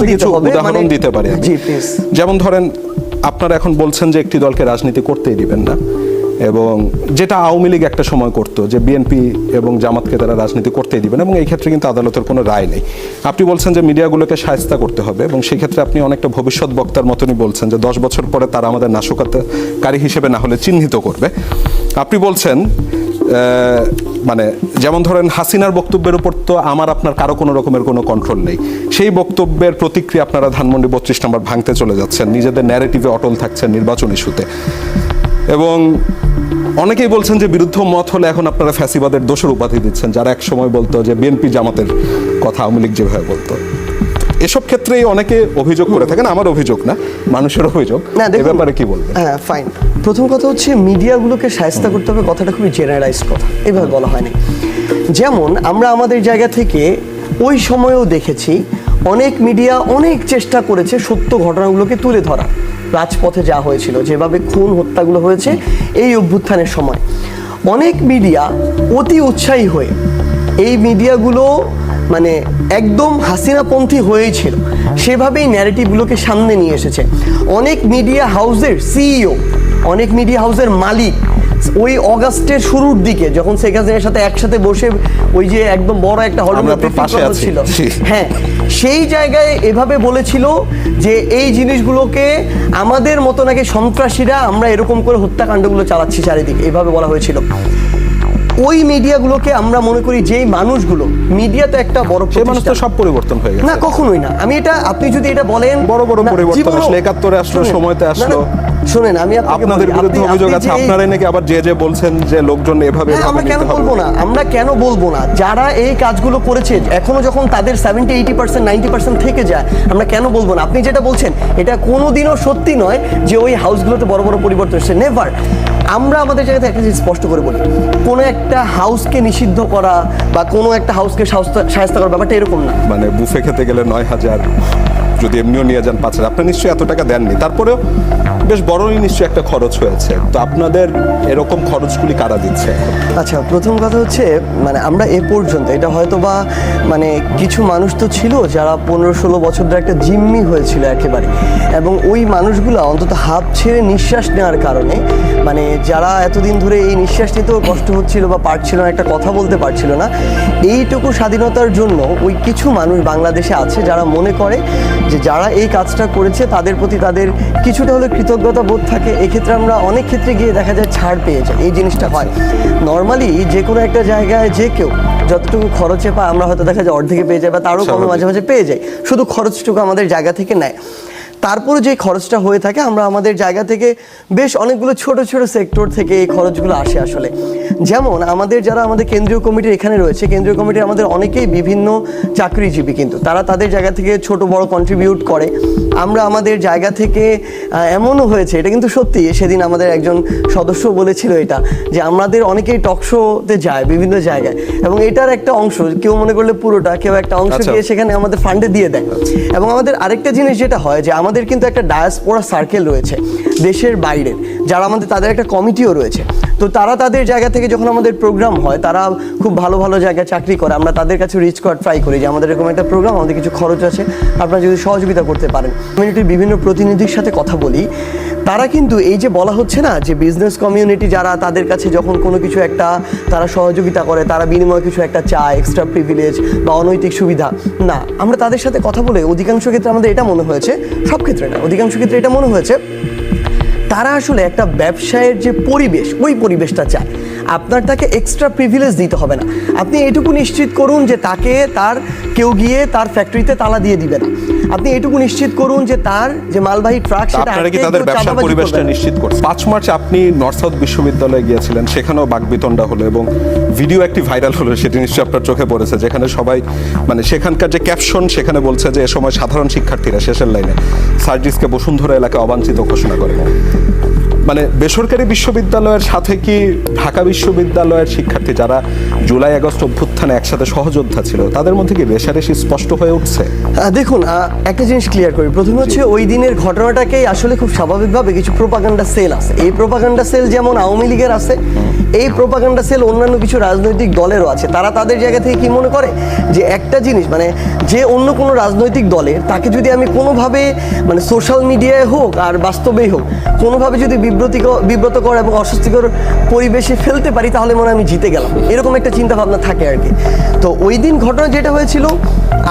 কিছু উদাহরণ মানে- দিতে পারি। যেমন ধরেন আপনারা এখন বলছেন যে একটি দলকে রাজনীতি করতেই দিবেন না এবং যেটা আওয়ামী লীগ একটা সময় করতো যে বিএনপি এবং জামাতকে তারা রাজনীতি করতেই দিবেন এবং এই ক্ষেত্রে কিন্তু আদালতের কোনো রায় নেই। আপনি বলছেন যে মিডিয়াগুলোকে সায়স্তা করতে হবে এবং সেই ক্ষেত্রে আপনি অনেকটা ভবিষ্যৎ বক্তার মতনই বলছেন যে দশ বছর পরে তারা আমাদের নাশকতাকারী হিসেবে না হলে চিহ্নিত করবে। আপনি বলছেন মানে যেমন ধরেন হাসিনার বক্তব্যের উপর তো আমার, আপনার কারও কোনো রকমের কোনো কন্ট্রোল নেই। সেই বক্তব্যের প্রতিক্রিয়া আপনারা ধানমন্ডি বত্রিশ নম্বর ভাঙতে চলে যাচ্ছেন। নিজেদের ন্যারেটিভে অটল থাকছেন নির্বাচন ইস্যুতে এবং অনেকেই বলছেন যে বিরুদ্ধ মত হলে এখন আপনারা ফ্যাসিবাদের দোষের উপাধি দিচ্ছেন, যারা এক সময় বলতো যে বিএনপি জামাতের কথা আওয়ামী লীগ যেভাবে বলতো। এসব ক্ষেত্রেই অনেকে অভিযোগ করে থাকেন আমার অভিযোগ না মানুষের অভিযোগ। না এ ব্যাপারে কি বলবেন? হ্যাঁ ফাইন প্রথম কথা হচ্ছে মিডিয়াগুলোকে সায়স্তা করতে হবে কথাটা খুবই জেনারেলাইজ কথা এভাবে বলা হয়নি। যেমন আমরা আমাদের জায়গা থেকে ওই সময়েও দেখেছি অনেক মিডিয়া অনেক চেষ্টা করেছে সত্য ঘটনাগুলোকে তুলে ধরা। রাজপথে যা হয়েছিল যেভাবে খুন হত্যাগুলো হয়েছে এই অভ্যুত্থানের সময়। অনেক মিডিয়া অতি উৎসাহী হয়ে এই মিডিয়াগুলো মানে একদম হাসিনাপন্থী হয়েই ছিল। সেভাবেই ন্যারেটিভগুলোকে সামনে নিয়ে এসেছে। অনেক মিডিয়া হাউসের সিইও অনেক মিডিয়া হাউসের মালিক ওই অগাস্টের শুরুর দিকে যখন শেখ হাসিনার সাথে একসাথে বসে ওই যে একদম বড় একটা পাশে ছিল। হ্যাঁ সেই জায়গায় এভাবে বলেছিল যে এই জিনিসগুলোকে আমাদের মতো নাকি সন্ত্রাসীরা আমরা এরকম করে হত্যাকাণ্ডগুলো চালাচ্ছি চারিদিকে। এভাবে বলা হয়েছিল। ওই মিডিয়াগুলোকে আমরা মনে করি যেই মানুষগুলো মিডিয়া তো একটা বড় সে মানুষ তো সব পরিবর্তন হয়ে গেছে। না কখনোই না। আমি এটা আপনি যদি এটা বলেন বড় বড় পরিবর্তন আসলো, একাত্তরে আসলো, সময়তে আসলো। শুনেন আমি আপনাদের বিরুদ্ধে অভিযোগ আছে আপনারাই নাকি আবার যে যে বলছেন যে লোকজন এভাবে হ্যাঁ, এভাবে আমরা কেন বলব না? আমরা কেন বলব না? যারা এই কাজগুলো করেছে এখনও যখন তাদের seventy eighty percent ninety percent থেকে যায় আমরা কেন বলব না? আপনি যেটা বলছেন এটা কোনোদিনও সত্যি নয় যে ওই হাউসগুলোতে বড় বড় পরিবর্তন এসেছে। নেভার আমরা আমাদের জায়গাতে একটা জিনিস স্পষ্ট করে বলি। কোনো একটা হাউসকে নিষিদ্ধ করা বা কোনো একটা হাউসকে সাহায্য করার ব্যাপারটা এরকম না। মানে বুফে খেতে গেলে নয় হাজার যদি এমনিও নিয়ে যান পাঁচ হাজার। আপনি নিশ্চয়ই এত টাকা দেননি। তারপরেও বেশ বড়ই নিশ্চয়ই একটা খরচ হয়েছে। তো আপনাদের এরকম খরচগুলি কারা দিচ্ছে? আচ্ছা প্রথম কথা হচ্ছে মানে আমরা এ পর্যন্ত, এটা হয়তো বা মানে কিছু মানুষ তো ছিল যারা পনেরো ষোলো বছর ধরে একটা জিম্মি হয়েছিল একেবারে। এবং ওই মানুষগুলো অন্তত হাফ ছেড়ে নিঃশ্বাস নেওয়ার কারণে মানে যারা এতদিন ধরে এই নিঃশ্বাস নিতেও কষ্ট হচ্ছিল বা পারছিল না, একটা কথা বলতে পারছিল না, এইটুকু স্বাধীনতার জন্য ওই কিছু মানুষ বাংলাদেশে আছে যারা মনে করে যে যারা এই কাজটা করেছে তাদের প্রতি তাদের কিছুটা হলে কৃতজ্ঞতা বোধ থাকে। এক্ষেত্রে আমরা অনেক ক্ষেত্রে গিয়ে দেখা যায় ছাড় পেয়ে যায় এই জিনিসটা হয়। নর্মালি যে কোনো একটা জায়গায় যে কেউ যতটুকু খরচে পায় আমরা হয়তো দেখা যায় অর্ধেকে পেয়ে যাই বা তারও কমে। মাঝে মাঝে পেয়ে যাই। শুধু খরচটুকু আমাদের জায়গা থেকে নেয়। তারপরে যে খরচটা হয়ে থাকে আমরা আমাদের জায়গা থেকে বেশ অনেকগুলো ছোট ছোট সেক্টর থেকে এই খরচগুলো আসে আসলে। যেমন আমাদের যারা আমাদের কেন্দ্রীয় কমিটির এখানে রয়েছে কেন্দ্রীয় কমিটির আমাদের অনেকেই বিভিন্ন চাকরিজীবী কিন্তু। তারা তাদের জায়গা থেকে ছোট বড় কন্ট্রিবিউট করে। আমরা আমাদের জায়গা থেকে এমনও হয়েছে এটা কিন্তু সত্যি সেদিন আমাদের একজন সদস্য বলেছিল এটা যে আমাদের অনেকেই টকশোতে যায় বিভিন্ন জায়গায়। এবং এটার একটা অংশ কেউ মনে করলে পুরোটা কেউ একটা অংশ আচ্ছা। দিয়ে সেখানে আমাদের ফান্ডে দিয়ে দেয়। এবং আমাদের আরেকটা জিনিস যেটা হয় যে আমাদের কিন্তু একটা ডায়াসপোরা সার্কেল রয়েছে, দেশের বাইরের যারা আমাদের, তাদের একটা কমিটিও রয়েছে। তো তারা তাদের জায়গা থেকে যখন আমাদের প্রোগ্রাম হয়, তারা খুব ভালো ভালো জায়গায় চাকরি করে। আমরা তাদের কাছে রিচ করার ট্রাই করি যে আমাদের এরকম একটা প্রোগ্রাম আমাদের কিছু খরচ আছে, আপনারা যদি সহযোগিতা করতে পারেন। কমিউনিটির বিভিন্ন প্রতিনিধির সাথে কথা বলি তারা কিন্তু এই যে বলা হচ্ছে না যে বিজনেস কমিউনিটি যারা তাদের কাছে যখন কোনো কিছু একটা তারা সহযোগিতা করে, তারা বিনিময়ে কিছু একটা চায় এক্সট্রা প্রিভিলেজ বা অনৈতিক সুবিধা, না। আমরা তাদের সাথে কথা বলে অধিকাংশ ক্ষেত্রে আমাদের এটা মনে হয়েছে, সব ক্ষেত্রে না, অধিকাংশ ক্ষেত্রে এটা মনে হয়েছে, তারা আসলে একটা ব্যবসায়ের যে পরিবেশ, ওই পরিবেশটা চায়। আপনার তাকে এক্সট্রা প্রিভিলেজ দিতে হবে না। আপনি এটুকু নিশ্চিত করুন যে তাকে তার কেউ গিয়ে তার ফ্যাক্টরিতে তালা দিয়ে দিবে না আপনি এটুকু নিশ্চিত করুন যে তার যে মালবাহী ট্রাক সেটা আপনারা কি তাদের ব্যবসার পরিবেশটা নিশ্চিত করছেন? পাঁচ মার্চ আপনি নর্থ সাউথ বিশ্ববিদ্যালয়ে গিয়েছিলেন সেখানেও বাকবিতণ্ডা হলো এবং ভিডিও একটি ভাইরাল হলো সেটি নিশ্চয়ই আপনার চোখে পড়েছে যেখানে সবাই মানে সেখানকার যে ক্যাপশন সেখানে বলছে যে এ সময় সাধারণ শিক্ষার্থীরা শেষের লাইনে সার্জিসকে বসুন্ধরা এলাকায় অবাঞ্ছিত ঘোষণা করে। মানে বেসরকারি বিশ্ববিদ্যালয়ের সাথে কি ঢাকা বিশ্ববিদ্যালয়ের শিক্ষার্থী যারা জুলাই আগস্ট অভ্যুত্থানে একসাথে সহযোদ্ধা ছিল তাদের মধ্যে কি রেশারেশি স্পষ্ট হয়ে উঠছে? দেখুন একটা জিনিস ক্লিয়ার করি। প্রথমে হচ্ছে ওই দিনের ঘটনাটাকেই আসলে খুব স্বাভাবিকভাবে কিছু প্রোপাগান্ডা সেল আছে। এই প্রোপাগান্ডা সেল যেমন আওয়ামী লীগের আছে এই প্রোপাগান্ডা সেল অন্যান্য কিছু রাজনৈতিক দলেরও আছে। তারা তাদের জায়গা থেকে কি মনে করে? যে একটা জিনিস মানে যে অন্য কোনো রাজনৈতিক দলের তাকে যদি আমি কোনোভাবে মানে সোশ্যাল মিডিয়ায় হোক আর বাস্তবেই হোক কোনোভাবে যদি বিব্রতিকর বিব্রতকর এবং অস্বস্তিকর পরিবেশে ফেলতে পারি তাহলে মনে হয় আমি জিতে গেলাম। এরকম একটা চিন্তা ভাবনা থাকে আর কি। তো ওই দিন ঘটনা যেটা হয়েছিল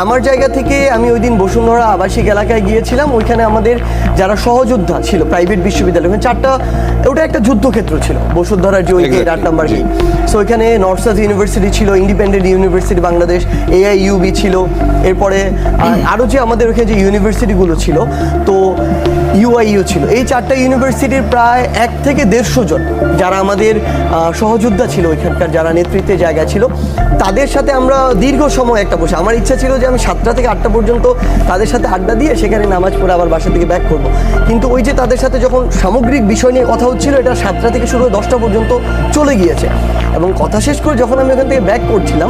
আমার জায়গা থেকে আমি ওই দিন বসুন্ধরা আবাসিক এলাকায় গিয়েছিলাম। ওইখানে আমাদের যারা সহযোদ্ধা ছিল প্রাইভেট বিশ্ববিদ্যালয় ওখানে চারটা ওটা একটা যুদ্ধক্ষেত্র ছিল বসুন্ধরার যে ওই গেট আট নাম্বার। গেট। সো ওইখানে নর্থ সাউথ ইউনিভার্সিটি ছিল ইন্ডিপেন্ডেন্ট ইউনিভার্সিটি বাংলাদেশ এআইইউবি ছিল এরপরে আরও যে আমাদের ওখানে যে ইউনিভার্সিটিগুলো ছিল তো ইউআইইউ ছিল। এই চারটা ইউনিভার্সিটির প্রায় এক থেকে দেড়শো জন যারা আমাদের সহযোদ্ধা ছিল ওইখানকার, যারা নেতৃত্বে জায়গা ছিল। তাদের সাথে আমরা দীর্ঘ সময় একটা বসে আমার ইচ্ছা ছিল যে আমি সাতটা থেকে আটটা পর্যন্ত তাদের সাথে আড্ডা দিয়ে সেখানে নামাজ পড়ে আবার বাসা থেকে ব্যাক করব। কিন্তু ওই যে তাদের সাথে যখন সামগ্রিক বিষয় নিয়ে কথা হচ্ছিল, এটা সাতটা থেকে শুরু হয়ে দশটা পর্যন্ত চলে গিয়েছে। এবং কথা শেষ করে যখন আমি ওখান থেকে ব্যাক করছিলাম,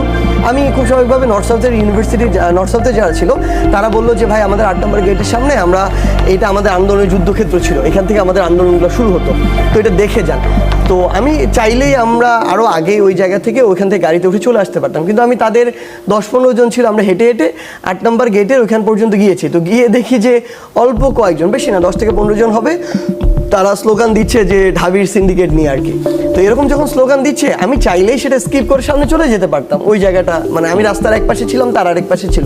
আমি খুব স্বাভাবিকভাবে নর্থ সাউথের ইউনিভার্সিটির নর্থ সাউথে যারা ছিল, তারা বলল যে, ভাই, আমাদের আট নম্বর গেটের সামনে আমরা এটা আমাদের আন্দোলনের যুদ্ধক্ষেত্র ছিল। এখান থেকে আমাদের আন্দোলনগুলো শুরু হতো। তো এটা দেখে যান। তো আমি চাইলেই আমরা আরও আগে ওই জায়গা থেকে ওইখান থেকে গাড়িতে উঠে চলে আসতে পারতাম। কিন্তু আমি তাদের দশ পনেরো জন ছিল আমরা হেঁটে হেঁটে আট নম্বর গেটের ওইখান পর্যন্ত গিয়েছি। তো গিয়ে দেখি যে অল্প কয়েকজন, বেশি না, দশ থেকে পনেরো জন হবে, তারা স্লোগান দিচ্ছে যে ঢাবির সিন্ডিকেট নিয়ে আর কি। তো এরকম যখন স্লোগান দিচ্ছে, আমি চাইলেই সেটা স্কিপ করে সামনে চলে যেতে পারতাম। ওই জায়গাটা মানে আমি রাস্তার এক পাশে ছিলাম, তার আরেক পাশে ছিল।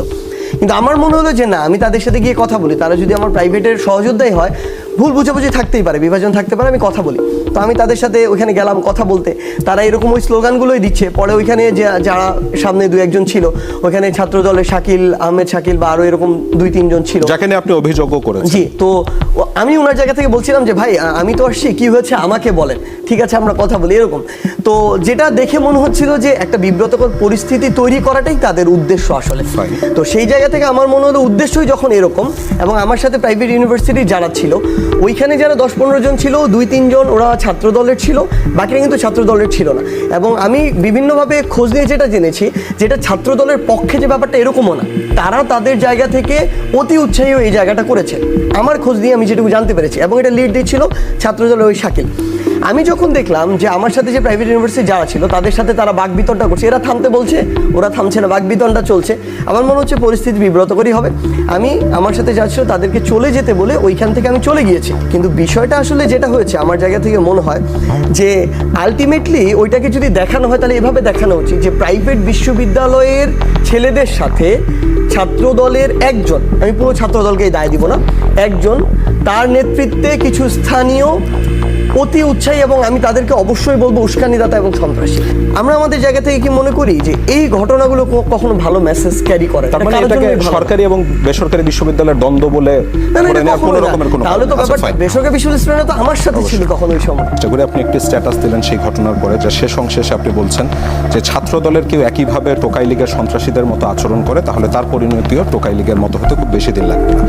কিন্তু আমার মনে হলো যে না, আমি তাদের সাথে গিয়ে কথা বলি। তারা যদি আমার প্রাইভেটের সহযোদ্ধাই হয় ভুল বুঝাবুঝি থাকতেই পারে বিভাজন থাকতে পারে আমি কথা বলি। তো আমি তাদের সাথে ওইখানে গেলাম কথা বলতে। তারা এরকম ওই স্লোগানগুলোই দিচ্ছে। পরে ওইখানে যে যারা সামনে দু একজন ছিল ওইখানে ছাত্র দলের শাকিল আহমেদ শাকিল বা আরও এরকম দুই তিনজন ছিল। যাকে নিয়ে আপনি অভিযোগও করেছেন। জি তো আমি ওনার জায়গা থেকে বলছিলাম যে ভাই আমি তো আসছি কি হয়েছে? আমাকে বলেন। ঠিক আছে আমরা কথা বলি এরকম। তো যেটা দেখে মনে হচ্ছিল যে একটা বিব্রতকর পরিস্থিতি তৈরি করাটাই তাদের উদ্দেশ্য আসলে. তো সেই জায়গা থেকে আমার মনে হলো উদ্দেশ্যই যখন এরকম এবং আমার সাথে প্রাইভেট ইউনিভার্সিটি যারা ছিল ওইখানে যারা দশ পনেরো জন ছিল, দুই তিনজন ওরা ছাত্র দলের ছিল, বাকিরা কিন্তু ছাত্র দলের ছিল না। এবং আমি বিভিন্নভাবে খোঁজ নিয়ে যেটা জেনেছি, যেটা ছাত্র দলের পক্ষে যে ব্যাপারটা এরকমও না, তারা তাদের জায়গা থেকে অতি উৎসাহী এই জায়গাটা করেছে। আমার খোঁজ দিয়ে আমি যেটুকু জানতে পেরেছি, এবং এটা লিড দিচ্ছিল ছাত্র দলের ওই শাকিল। আমি যখন দেখলাম যে আমার সাথে যে প্রাইভেট ইউনিভার্সিটি যারা ছিল, তাদের সাথে তারা বাঘ বিতণ্ডা করছে। এরা থামতে বলছে, ওরা থামছে না বাঘ বিতণ্ডা চলছে। আমার মনে হচ্ছে পরিস্থিতি বিব্রতকরই হবে। আমি আমার সাথে যা ছিল তাদেরকে চলে যেতে বলে ওইখান থেকে আমি চলে গিয়েছি। কিন্তু বিষয়টা আসলে যেটা হয়েছে, আমার জায়গা থেকে মনে হয় যে আলটিমেটলি ওইটাকে যদি দেখানো হয়, তাহলে এভাবে দেখানো উচিত যে প্রাইভেট বিশ্ববিদ্যালয়ের ছেলেদের সাথে ছাত্র দলের একজন, আমি পুরো ছাত্র দলকে এই দায় দিব না, একজন তার নেতৃত্বে কিছু স্থানীয় অতি উৎসাহী এবং আমি তাদেরকে অবশ্যই বলব উস্কানিদাতা এবং সন্ত্রাসী। আমরা আমাদের জায়গা থেকে কি মনে করি যে এই ঘটনাগুলো কখনো ভালো মেসেজ ক্যারি করে? তার মানে এটাকে। সরকারি এবং বেসরকারি বিশ্ববিদ্যালয়ের দ্বন্দ্ব বলে কোনো রকমের কোনো তাহলে তো। আচ্ছা, ব্যাপার বেসরকারি বিশ্ববিদ্যালয় তো আমার সাথে ছিল তখন ওই সময়। চেষ্টা করে আপনি একটি স্ট্যাটাস দিলেন সেই ঘটনার পরে যে শেষ অংশে আপনি বলছেন যে ছাত্র দলের কেউ একইভাবে টোকাই লীগের সন্ত্রাসীদের মতো আচরণ করে তাহলে তার পরিণতিও টোকাই লীগের মতো হতে খুব বেশি দিন লাগবে না।